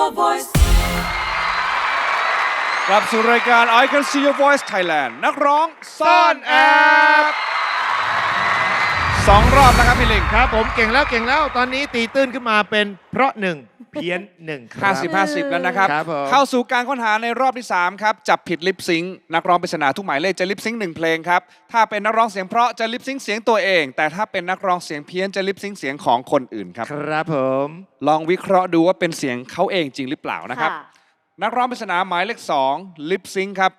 your voice กลับสู่รายการ I Can See Your Voice Thailand นักร้องซ่อนแอบสองรอบนะครับพี่ลิง ครับผมเก่งแล้วเก่งแล้วตอนนี้ตีตื้นขึ้นมาเป็นเพราะหนึ่ง เพี้ยนหนึ่งครับ 50 50 แล้วนะครับ ครับผม เข้าสู่การค้นหาในรอบที่ 3 ครับ จับผิดลิปซิงค์นักร้องปริศนาทุกหมายเลขจะลิปซิงค์หนึ่งเพลงครับ ถ้าเป็นนักร้องเสียงเพราะจะลิปซิงค์เสียงตัวเอง แต่ถ้าเป็นนักร้องเสียงเพี้ยนจะลิปซิงค์เสียงของคนอื่นครับ ครับผม ลองวิเคราะห์ดูว่าเป็นเสียงเขาเองจริงหรือเปล่านะครับ นักร้องปริศนาหมายเลข2ลิปซิงค์ครับ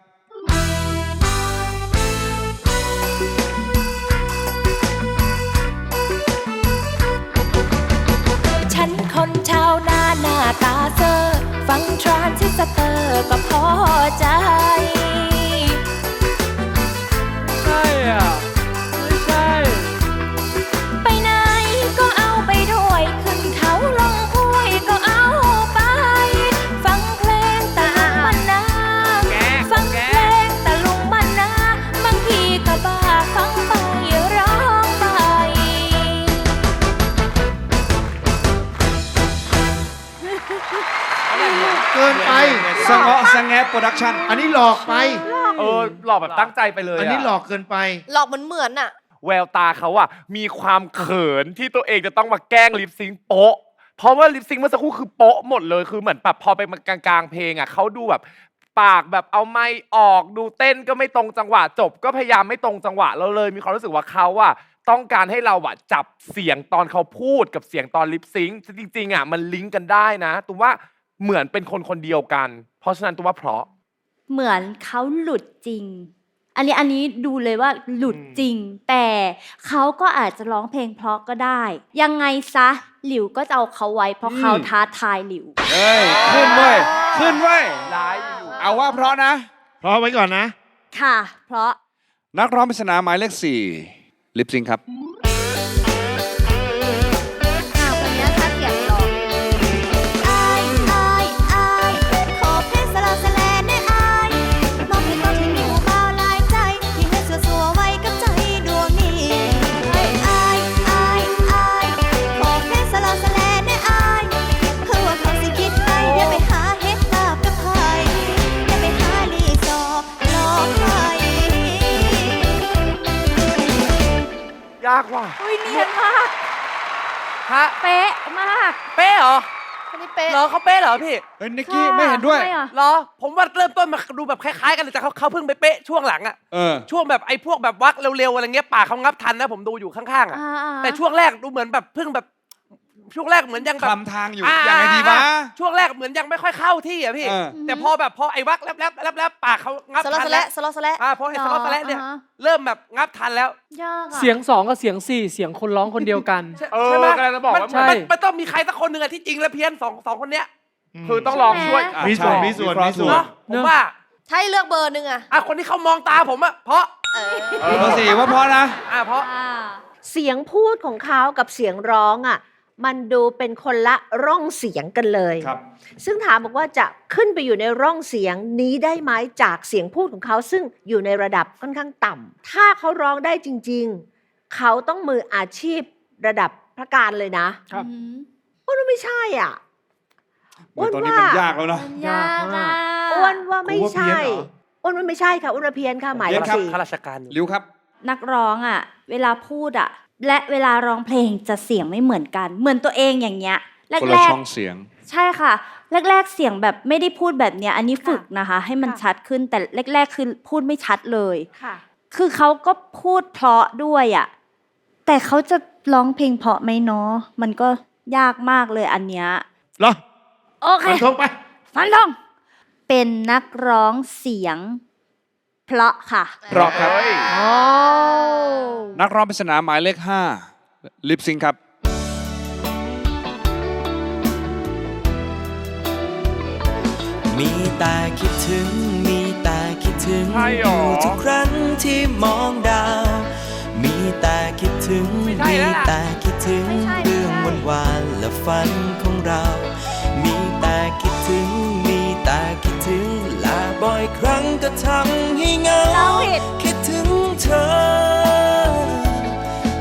ตาเซอร์ฟังทรานซิสเตอร์ก็พอใจ ใช่อะ โปรดักชั่นอันนี้หลอกไป เออหลอกแบบตั้งใจไปเลยอันนี้หลอกเกินไป หลอกเหมือนเหมือนๆอะแววตาเขาอะมีความเขินที่ตัวเองจะต้องมาแกล้งลิปซิงค์โป๊ะ เพราะว่าลิปซิงค์เมื่อสักครู่คือโป๊ะหมดเลยคือเหมือนแบบพอไปกลางๆเพลงอะเขาดูแบบปากแบบเอาไม้ออกดูเต้นก็ไม่ตรงจังหวะจบ ก็พยายามไม่ตรงจังหวะเราเลย มีความรู้สึกว่าเขาอะต้องการให้เราอะจับเสียงตอนเขาพูดกับเสียงตอนลิปซิงค์จริงๆอะมันลิงก์กันได้นะตัวว่า เหมือนเป็นคนคนเดียวกัน เพราะฉะนั้นตัวว่าเพราะ เหมือนเขาหลุดจริง อันนี้อันนี้ดูเลยว่าหลุดจริง แต่เขาก็อาจจะร้องเพลงเพราะก็ได้ ยังไงซะหลิวก็จะเอาเขาไว้เพราะเขาท้าทายหลิว เอ้ยขึ้นเว้ยขึ้นเว้ยร้ายอยู่เอาว่าเพราะนะพอไว้ก่อนนะ ค่ะ เพราะ นักร้องปริศนาหมายเลข4ลิปซิงค์ครับ อุ้ยเนียนมาก ฮะ เป๊ะมากเป๊ะเหรอคนนี้เป๊ะเหรอเขาเป๊ะเหรอพี่เฮ้ยนิกกี้ค่ะไม่เห็นด้วย ทำไมอะเหรอ ผมว่าเริ่มต้นมาดูแบบคล้ายๆกันเลยแต่เขาเขาเพิ่งไปเป๊ะช่วงหลังอะเออ ช่วงแบบไอ้พวกแบบวักเร็วๆอะไรเงี้ยปากเขางับทันนะผมดูอยู่ข้างๆอะอ่าๆแต่ช่วงแรกดูเหมือนแบบเพิ่งแบบ ช่วงแรกเหมือนยังแบบคลำทางอยู่ยังไงดีวะ ช่วงแรกเหมือนยังไม่ค่อยเข้าที่อะพี่ เออ แต่พอแบบพอไอ้วักแลบๆแลบๆปากเขางับสลอทัสนแลแล้วสลอสแลอ่าพอไอ้สล็อตสแลตเนี่ยอ่าฮะเริ่มแบบงับทันแล้วยากอะเสียงสองกับเสียงสี่เสียงคนร้องคนเดียวกัน ใช่ใช่ไหมกำลังจะบอกว่า มันใช่ มันมันต้องมีใครสักคนหนึ่งอะที่จริงแล้วเพี้ยนสองสองคนเนี้ยคือต้องลองช่วยมีส่วนมีส่วนมีส่วนเนาะผมว่าถ้าให้เลือกเบอร์หนึ่งอะอะคนที่เขามองตาผมอะเพราะเออเบอร์สี่ว่าเพราะนะ อะเพราะ อ่า เสียงพูดของเขากับเสียงร้องอะ มันดูเป็นคนละร่องเสียงกันเลย ครับ ซึ่งถามบอกว่าจะขึ้นไปอยู่ในร่องเสียงนี้ได้ไหมจากเสียงพูดของเขาซึ่งอยู่ในระดับค่อนข้างต่ำถ้าเขาร้องได้จริง ๆ เขาต้องมืออาชีพระดับพระการเลยนะครับ อืมอ้วนว่าไม่ใช่อะอ้วนตอนนี้ว่ามันยากแล้วนะ มันยากอะอ้วนว่าไม่กูว่าเพี้ใช่ยนเหรออ้วนว่าไม่ใช่ค่ะอ้วนว่าเพี้ยนค่ะหมายเลเพี้ยขนครับ สี่ข้าราชการริวครับ นักร้องอะ เวลาพูดอะ และเวลาร้องเพลงจะเสียงไม่เหมือนกัน เหมือนตัวเองอย่างเงี้ยแรคนละกช่องเสียง ๆใช่ค่ะ แรก ๆ เสียงแบบไม่ได้พูดแบบเนี้ย อันนี้ฝึกนะคะ ให้มันค่ะ ชัดขึ้นแต่แรก ๆ คือพูดไม่ชัดเลย ค่ะ คือเขาก็พูดเพราะด้วยอะแต่เขาจะร้องเพลงเพราะไหมเนาะมันก็ยากมากเลยอันเนี้ยเหรอโอเคฟันธงไป ฟันธงเป็นนักร้องเสียง เพราะค่ะ เพราะครับโอ้นักร้องปริศนาหมายเลข 5 ลิปซิงค์ครับ มีแต่คิดถึง มีแต่คิดถึงใช่หรออยู่ทุกครั้งที่มองดาว มีแต่คิดถึง ไม่ใช่มีแล้วล่ะ แต่คิดถึงไม่ใช่เรื่องไม่วันใช่วานๆและฝันของเรา มีแต่คิดถึง บ่อยครั้งก็ทำให้เหงาเราผิด คิดถึงเธอ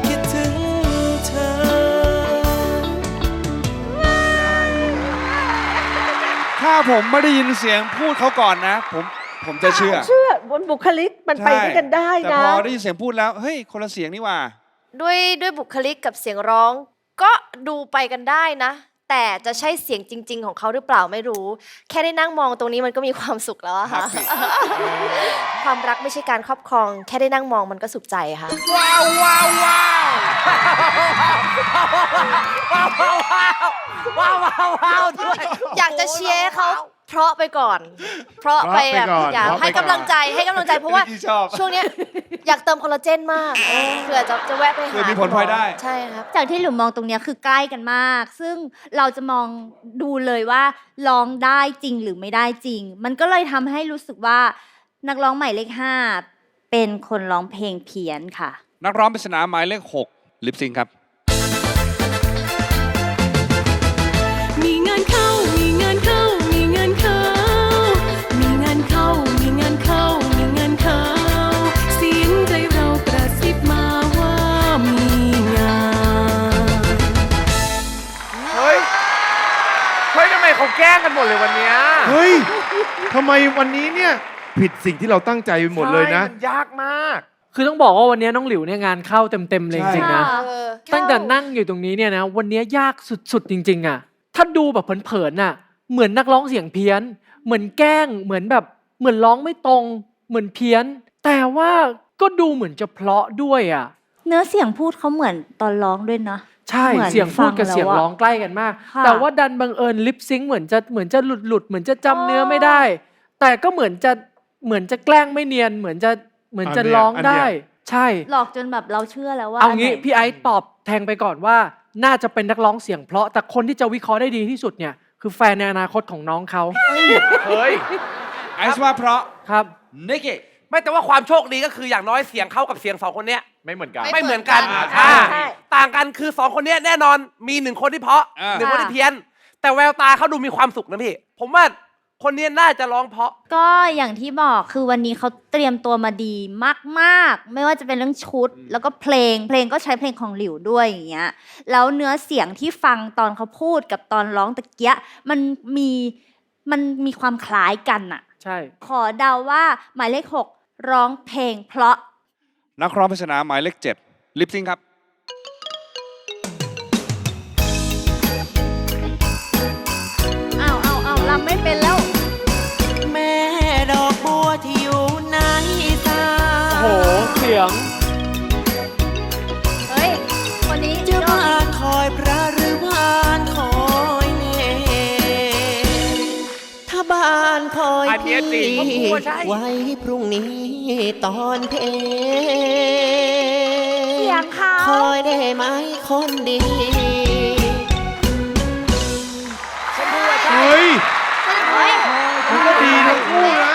คิดถึงเธอ ถ้าผมไม่ได้ยินเสียงพูดเขาก่อนนะ ผมผมจะเชื่อเชื่อบนบุคลิกมันไปด้วยกันได้แต่นะ พอได้ยินเสียงพูดแล้วเฮ้ยคนละเสียงนี่หว่า ด้วยด้วยบุคลิกกับเสียงร้อง ก็ดูไปกันได้นะ แต่จะใช่เสียงจริง ๆ ของเขาหรือเปล่าไม่รู้ แค่ได้นั่งมองตรงนี้มันก็มีความสุขแล้วอะค่ะครับความรักไม่ใช่การครอบครอง แค่ได้นั่งมองมันก็สุขใจค่ะ ว้าวว้าวว้าวว้าวว้าวว้าวว้าวว้าวว้าวด้วย อยากจะเชียร์ให้เขา เพราะไปก่อน เพราะไปแบบเพราะไปก่อนอยากเพราะไปให้กำลังใจให้กำลังใจเพราะว่าที่ชอบช่วงเนี้ยอยากเติมคอลลาเจนมากเออเผื่อจะจะแวะไปหาเผื่อมีผลพลอยได้ใช่ครับจากที่หลิวมองตรงเนี้ยคือใกล้กันมาก ซึ่งเราจะมองดูเลยว่าร้องได้จริงหรือไม่ได้จริง มันก็เลยทำให้รู้สึกว่านักร้องหมายเลขห้าเป็นคนร้องเพลงเพี้ยนค่ะ นักร้องปริศนาหมายเลข6ลิปซิงครับ ทำไมวันนี้เนี่ยผิดสิ่งที่เราตั้งใจไปหมดเลยนะ ใช่มันยากมาก คือต้องบอกว่าวันนี้น้องหลิวเนี่ยงานเข้าเต็มๆเลยจริงๆนะใช่เออตั้งแต่นั่งอยู่ตรงนี้เนี่ยนะ วันนี้ยากสุดๆจริง ๆ อะ ถ้าดูแบบเผินๆน่ะ เหมือนนักร้องเสียงเพี้ยน เหมือนแกล้ง เหมือนแบบเหมือนร้องไม่ตรง เหมือนเพี้ยน แต่ว่าก็ดูเหมือนจะเพราะด้วยอะ เนื้อเสียงพูดเขาเหมือนตอนร้องด้วยนะ ใช่เหมือนเสียงพูดกับฟังแล้วเสียงอะร้องใกล้กันมากค่ะแต่ว่าดันบังเอิญลิปซิงค์เหมือนจะเหมือนจะหลุดหลุดๆเหมือนจะจำอ๋อเนื้อไม่ได้ แต่ก็เหมือนจะเหมือนจะแกล้งไม่เนียน เหมือนจะเหมือนจะอันเนี้ยร้องอันเนี้ได้ยใช่ หลอกจนแบบเราเชื่อแล้วว่าเอางี้นไหนพี่ไอซ์ตอบแทงไปก่อนว่า น่าจะเป็นนักร้องเสียงเพราะแต่คนที่จะวิเคราะห์ได้ดีที่สุดเนี่ย คือแฟนในอนาคตของน้องเขาเฮ้ยไอซ์ว่าเพราะครับนิกกี้ไม่แต่ว่าความโชคดีก็คืออย่างน้อยเสียงเข้ากับเสียงสองคนเนี้ยไม่เหมือนกันไม่ไม่เหมือนกันอ่าอ่าใช่ ต่างกันคือสองคนเนี้ยแน่นอนมีหนึ่งคนที่เพราะอ่า หนึ่งคนที่เพี้ยน แต่แววตาเขาดูมีความสุขนะพี่ ผมว่าคนเนี้ยน่าจะร้องเพราะ ก็อย่างที่บอกคือวันนี้เขาเตรียมตัวมาดีมากๆ ไม่ว่าจะเป็นเรื่องชุด แล้วก็เพลง เพลงก็ใช้เพลงของหลิวด้วยอย่างเงี้ยแล้วเนื้อเสียงที่ฟังตอนเขาพูดกับตอนร้องตะเกียะมันมีมันมีความคล้ายกันอะใช่ ขอเดาว่าหมายเลขหกร้องเพลงเพราะนักร้องปริศนาหมายเลข7ลิปซิงครับ เสียงเฮ้ย คนนี้จะบ้านคอยพระหรือบ้านคอยเนรถ้าบ้านคอยอะ PSC พี่ผมกลัวใช่ไว้พรุ่งนี้ตอนเพลเสียงเขาคอยได้ไหมคนดี เฮ้ย เฮ้ย มันก็ดีทั้งคู่นะมาขนาดเนี้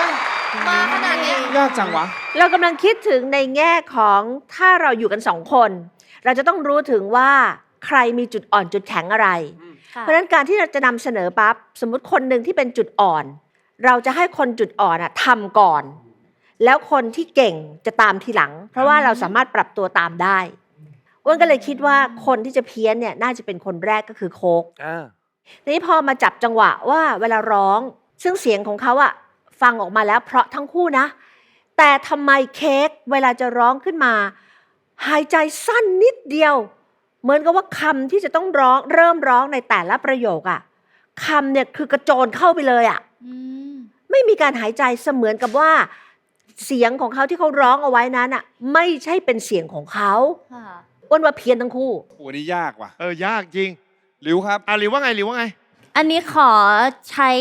ยยากจังวะ เรากำลังคิดถึงในแง่ของถ้าเราอยู่กันสองคน เราจะต้องรู้ถึงว่าใครมีจุดอ่อนจุดแข็งอะไรค่ะเพราะฉะนั้นการที่เราจะนำเสนอปั๊บสมมุติคนหนึ่งที่เป็นจุดอ่อน เราจะให้คนจุดอ่อนอะทำก่อน แล้วคนที่เก่งจะตามทีหลัง เพราะว่าเราสามารถปรับตัวตามได้อ้วนก็เลยคิดว่าคนที่จะเพี้ยนเนี่ยน่าจะเป็นคนแรกก็คือโคก อ่า ทีนี้พอมาจับจังหวะว่าเวลาร้อง ซึ่งเสียงของเขาอะฟังออกมาแล้วเพราะทั้งคู่นะ แต่ทำไมเค้กเวลาจะร้องขึ้นมา หายใจสั้นนิดเดียว เหมือนกับว่าคำที่จะต้องร้องเริ่มร้องในแต่ละประโยคอะคำเนี่ยคือกระโจนเข้าไปเลยอะอืมไม่มีการหายใจเสมือนกับว่า เสียงของเขาที่เขาร้องเอาไว้นั้นอะไม่ใช่เป็นเสียงของเขาค่ะอ้วนว่าเพี้ยนทั้งคู่โอ้นี่ยากว่ะเออยากจริงลิวครับอะหรือว่าไงหรือว่าไง อันนี้ขอใช้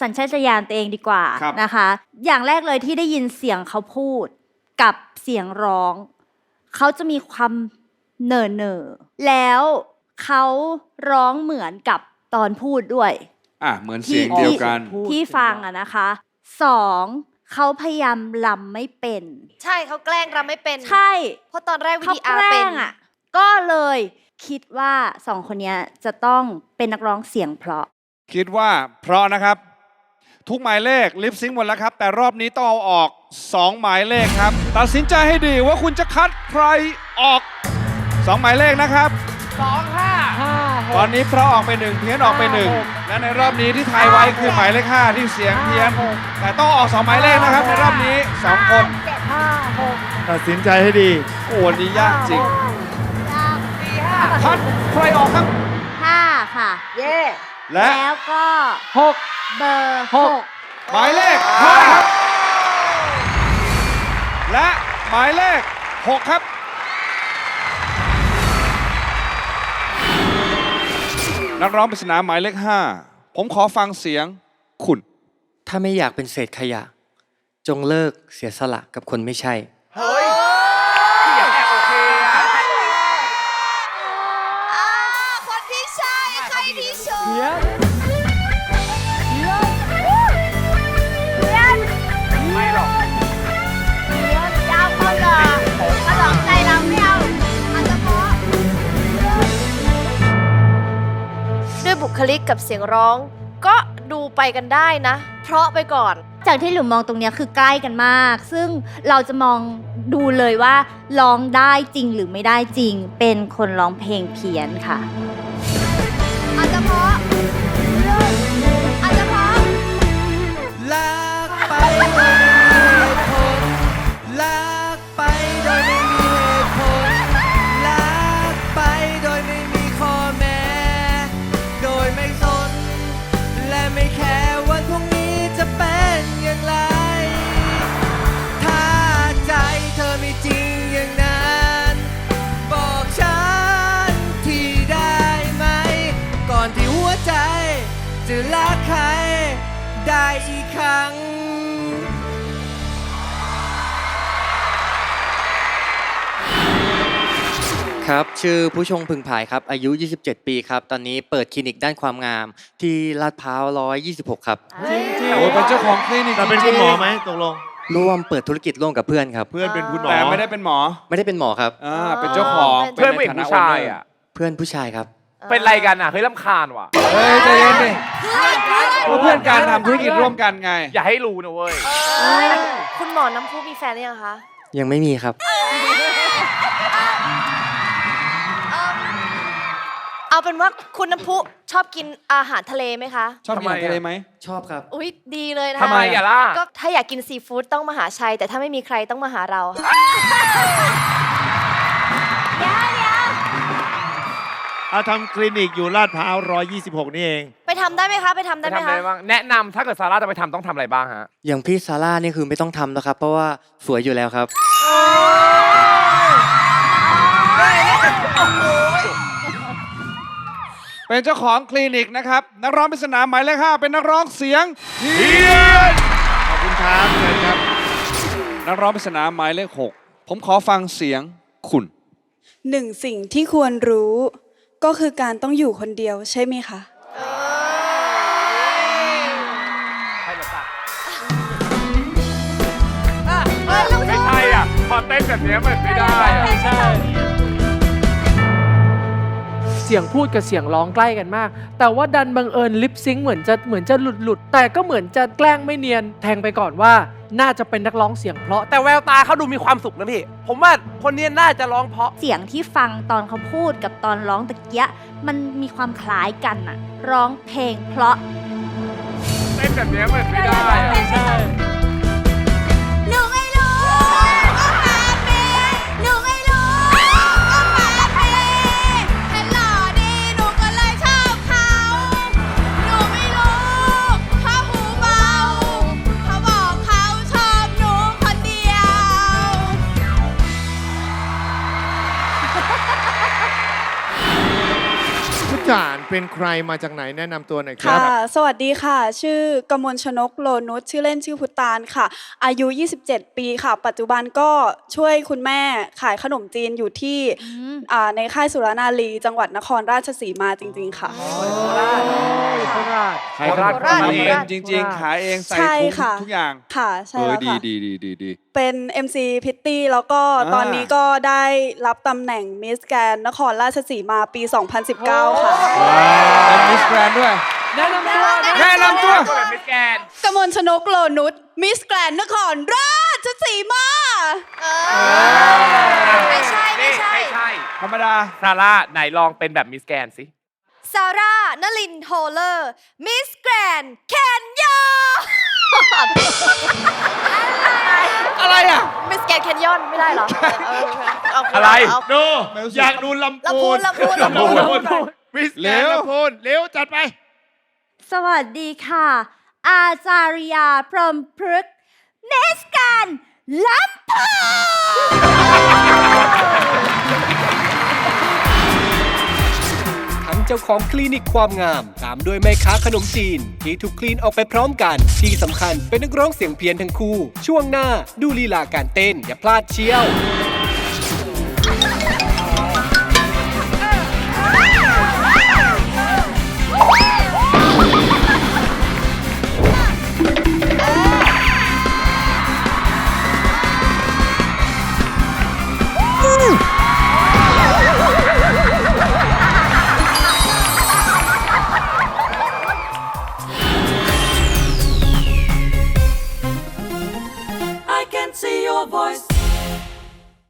สัญชาตญาณตัวเองดีกว่าครับนะคะ อย่างแรกเลยที่ได้ยินเสียงเขาพูดกับเสียงร้อง เขาจะมีความเหน่อเนอๆแล้วเขาร้องเหมือนกับตอนพูดด้วย อะเหมือนเสียงเดียวกันพูดที่ฟังอะนะคะสองเขาพยายามลำไม่เป็น ใช่เขาแกล้งรำไม่เป็น ใช่ เพราะตอนแรกวิเขาดีแกอาร์ล้เป็นงอะก็เลยคิดว่าสองคนเนี้ยจะต้องเป็นนักร้องเสียงเพราะ คิดว่าเพราะนะครับ ทุกหมายเลขลิปซิงค์หมดแล้วครับ แต่รอบนี้ต้องเอาออก 2 หมายเลขครับ ตัดสินใจให้ดีว่าคุณจะคัดใครออก 2 หมายเลขนะครับ สองห้าห้าตอนนี้เพราะออกไปหนึ่งเพี้ยนออกไปหนึ่งและในรอบนี้ที่ทายไว้คือหมายเลขห้าที่เสียงเพี้ยนแต่ต้องออกสองหมายเลขนะครับ ในรอบนี้สองคนตัดสินใจให้ดี โอ้วันนี้ยากจริงคัดใครออกครับห้าค่ะ เย่ และ แล้วก็หกเบอร์หหกกหมายเลขห้าครับ และหมายเลขหกครับ นักร้องปริศนาหมายเลขห้าผมขอฟังเสียงคุณ ถ้าไม่อยากเป็นเศษขยะ จงเลิกเสียสละกับคนไม่ใช่ คลิกกับเสียงร้อง ก็ดูไปกันได้นะ เพราะไปก่อน จากที่หลุมมองตรงเนี้ยคือใกล้กันมาก ซึ่งเราจะมองดูเลยว่าร้องได้จริงหรือไม่ได้จริง เป็นคนร้องเพลงเพี้ยนค่ะ ได้อีกครั้ง ครับ ชื่อผู้ชงพึงผายครับ อายุ 27 ปีครับ ตอนนี้เปิดคลินิกด้านความงาม ที่ลาดพร้าว 126 ครับโอ้เป็นเจ้าของคลินิกแต่เป็นจคุริณงๆหมอไหมตกลง ร่วมเปิดธุรกิจร่วมกับเพื่อนครับ เพื่อนเป็นคุณหมอแต่ไม่ได้เป็นหมอ ไม่ได้เป็นหมอครับ อ่า เป็นเจ้าของเป็นเพื่อนผู้หญิงผู้ชายอะ เพื่อนผู้ชายครับ เป็นไรกันอะเฮ้ยลำคาญว่ะ เฮ้ยใจเย็นดิเพื่อนการทำธุรกิจร่วมกันไง อย่าให้รู้นะเว้ย คุณหมอน้ำพุมีแฟนหรือยังคะ ยังไม่มีครับ เอาเป็นว่าคุณน้ำพุชอบกินอาหารทะเลไหมคะ ชอบกินอาหารทะเลไหม ชอบครับ อุ้ยดีเลยนะทำไมอะล่ะ ก็ถ้าอยากกินซีฟู้ดต้องมาหาชัย แต่ถ้าไม่มีใครต้องมาหาเราค่ะ เอาทำคลินิกอยู่ลาดพร้าว126 นี่เอง ไปทำได้ไหมคะ ไปทำได้จะไหมทำอะไรคะบ้างแนะนำถ้าเกิดซาร่าจะไปทำต้องทำอะไรบ้างฮะ อย่างพี่ซาร่านี่คือไม่ต้องทำแล้วครับ เพราะว่าสวยอยู่แล้วครับ เป็นเจ้าของคลินิกนะครับ นักร้องปริศนาหมายเลขห้าเป็นนักร้องเสียงเพี้ยนขอบคุณครับเชิญครับ นักร้องปริศนาหมายเลขหกผมขอฟังเสียงคุณ หนึ่งสิ่งที่ควรรู้ ก็คือการต้องอยู่คนเดียวใช่ไหมคะ ไม่ใช่อะ พอเต้นแบบเนี้ยมันไม่ได้อะ เสียงพูดกับเสียงร้องใกล้กันมาก แต่ว่าดันบังเอิญลิปซิงค์เหมือนจะเหมือนจะหลุดหลุดๆแต่ก็เหมือนจะแกล้งไม่เนียนแทงไปก่อนว่าน่าจะเป็นนักร้องเสียงเพราะ แต่แววตาเขาดูมีความสุขนะพี่ ผมว่าคนนี้น่าจะร้องเพราะ เสียงที่ฟังตอนเขาพูดกับตอนร้องตะเกียะมันมีความคล้ายกันอะร้องเพลงเพราะเต้นแบบเนี้ยมันไม่ได้อะ เป็นใครมาจากไหนแนะนำตัวหน่อยครัค่ะ บ สวัสดีค่ะ ชื่อกมลชนกโลนุชชื่อเล่นชื่อพุตานค่ะ อายุ 27 ปีค่ะ ปัจจุบันก็ช่วยคุณแม่ขายขนมจีนอยู่ที่อืมอ่าในค่ายสุรนารีจังหวัดนครราชสีมาจริง ๆ ค่ะ โคราช ขายขนมโคราช ทำเป็นโคราชจริง ๆ ขายเองใส่ใช่ถุงค่ะ ทุกอย่างค่ะใช่เออแล้วดีค่ะ ดีดีดีดี เป็น MC พิตตี้แล้วก็อ่าตอนนี้ก็ได้รับตำแหน่งมิสแกรนนครราชสีมาปี 2019 ค่ะเป็นมิสแกรนด้วย แนะนำตัวแนะนำตัวก็แบบมิสแกนกมลชนกโลนุชมิสแกรนนครราชสีมาไม่ใช่ ไม่ใช่ ไม่ใช่ธรรมดา ซาร่าไหนลองเป็นแบบมิสแกนสิ ซาร่านลินโฮเลอร์ มิสแกรนแคนยออะไรอะ มิสแกรนแคนยอนไม่ได้เหรอ เออเาอะไรเาดู อยากดูลำลำพูพูนนลำพูนลำพูนลำพูน วิสแกเร็นวลำพูนเร็วจัดไป สวัสดีค่ะ อาจารยาพรหมพฤกษ์เนสการลำพูนทั้งเจ้าของคลินิกความงาม ตามด้วยแม่ค้าขนมจีน ที่ถูกคลีนออกไปพร้อมกัน ที่สำคัญเป็นนักร้องเสียงเพี้ยนทั้งคู่ ช่วงหน้าดูลีลาการเต้นอย่าพลาดเชียว